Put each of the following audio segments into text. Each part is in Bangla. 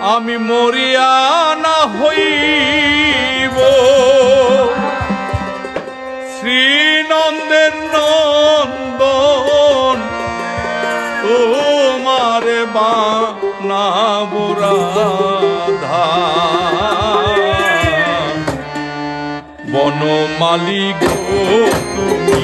আমি মরিয়া না হইব। শ্রীনন্দের নন্দন তোমারে বানাবরাধা বনমালী গো তুমি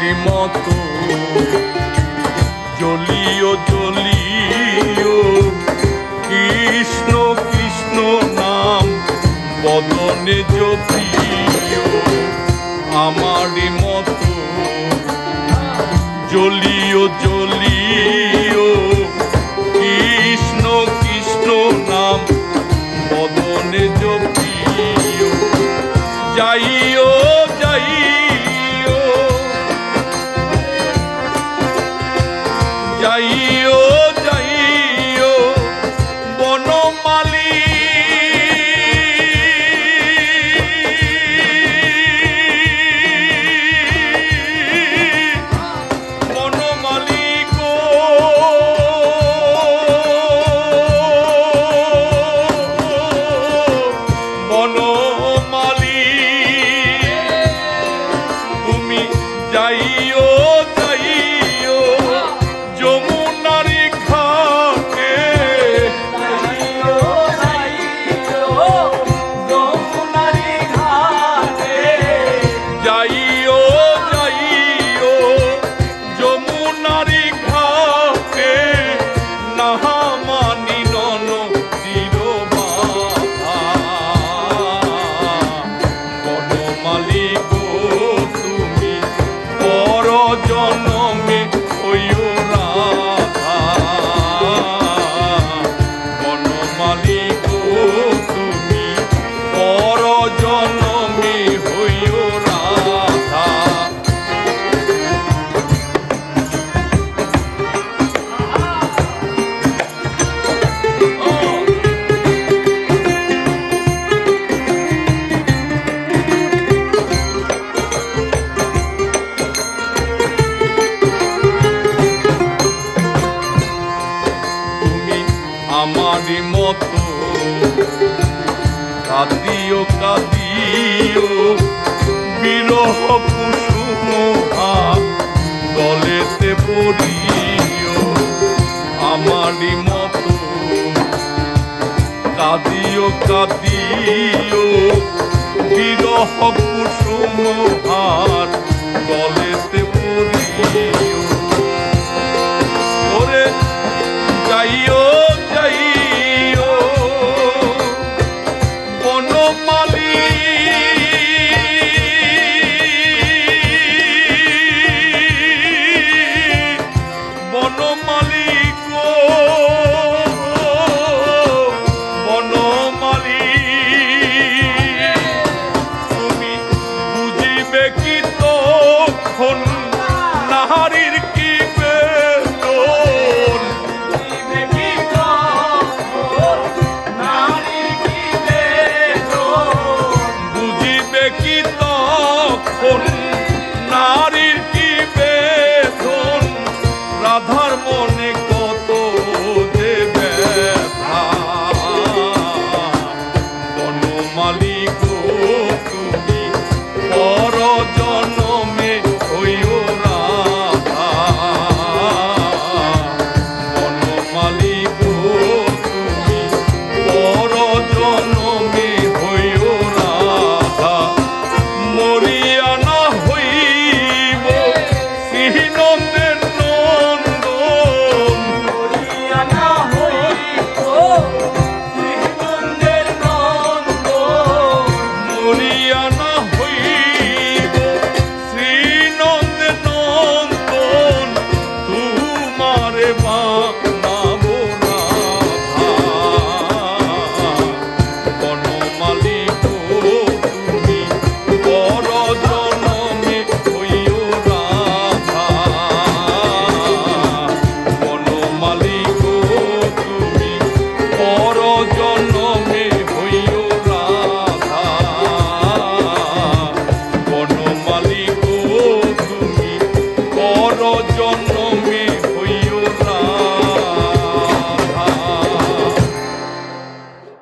আমারই মতো। জ্বলিও জ্বলিও কৃষ্ণ কৃষ্ণ নাম, বদনে জ্যোতিও আমারই মতো। জ্বলিও জ্বলিও কৃষ্ণ কৃষ্ণ নাম, বদনে জ্যোতিও যাইও যাইও। আমারই মতো। কাঁদিও কাঁদিও, বিরহ কুসুম দলেতে পড়িও আমারই মতো। কাঁদিও কাঁদিও, বিরহ কুসুম হার